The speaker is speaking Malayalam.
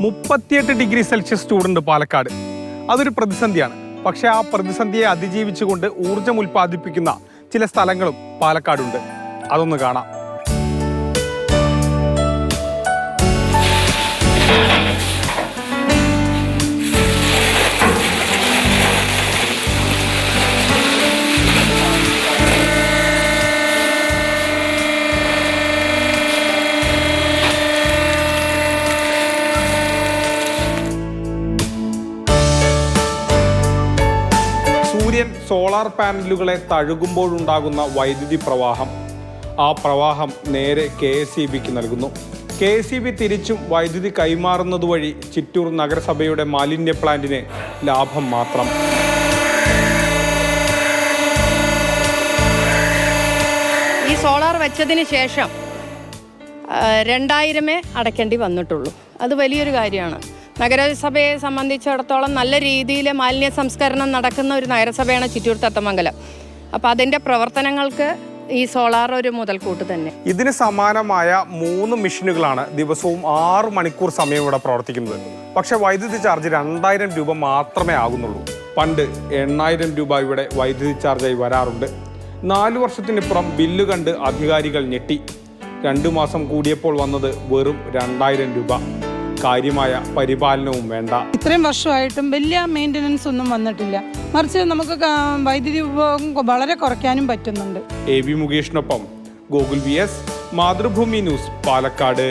മുപ്പത്തിയെട്ട് ഡിഗ്രി സെൽഷ്യസ് ചൂടുണ്ട് പാലക്കാട്. അതൊരു പ്രതിസന്ധിയാണ്. പക്ഷെ ആ പ്രതിസന്ധിയെ അതിജീവിച്ചുകൊണ്ട് ഊർജം ഉൽപ്പാദിപ്പിക്കുന്ന ചില സ്ഥലങ്ങളും പാലക്കാടുണ്ട്. അതൊന്ന് കാണാം. സൂര്യൻ സോളാർ പാനലുകളെ തഴുകുമ്പോഴുണ്ടാകുന്ന വൈദ്യുതി പ്രവാഹം. ആ പ്രവാഹം നേരെ കെ എസ് ഇ ബിക്ക് നൽകുന്നു. കെ എസ് ഇ ബി തിരിച്ചും വൈദ്യുതി കൈമാറുന്നത് വഴി ചിറ്റൂർ നഗരസഭയുടെ മാലിന്യ പ്ലാന്റിന് ലാഭം മാത്രം. ഈ സോളാർ വെച്ചതിന് ശേഷം രണ്ടായിരമേ അടയ്ക്കേണ്ടി വന്നിട്ടുള്ളൂ. അത് വലിയൊരു കാര്യമാണ്. നഗരസഭയെ സംബന്ധിച്ചിടത്തോളം നല്ല രീതിയിൽ മാലിന്യ സംസ്കരണം നടക്കുന്ന ഒരു നഗരസഭയാണ് ചിറ്റൂർ തത്തമംഗലം. അപ്പോൾ അതിന്റെ പ്രവർത്തനങ്ങൾക്ക് ഈ സോളാർ ഒരു മുതൽക്കൂട്ട് തന്നെ. ഇതിന് സമാനമായ മൂന്ന് മെഷീനുകളാണ് ദിവസവും ആറ് മണിക്കൂർ സമയം ഇവിടെ പ്രവർത്തിക്കുന്നത്. പക്ഷെ വൈദ്യുതി ചാർജ് രണ്ടായിരം രൂപ മാത്രമേ ആകുന്നുള്ളൂ. പണ്ട് എണ്ണായിരം രൂപ ഇവിടെ വൈദ്യുതി ചാർജായി വരാറുണ്ട്. നാലു വർഷത്തിനിപ്പുറം ബില്ല് കണ്ട് അധികാരികൾ ഞെട്ടി. രണ്ടു മാസം കൂടിയപ്പോൾ വന്നത് വെറും രണ്ടായിരം രൂപ. കാര്യമായ പരിപാലനവും വേണ്ട. ഇത്രയും വർഷമായിട്ടും വലിയ മെയിന്റനൻസ് ഒന്നും വന്നിട്ടില്ല. മറിച്ച് നമുക്ക് വൈദ്യുതി ഉപഭോഗം വളരെ കുറയ്ക്കാനും പറ്റുന്നുണ്ട്. A V മുകേഷിനൊപ്പം Gokul V S Mathrubhumi news Palakkad.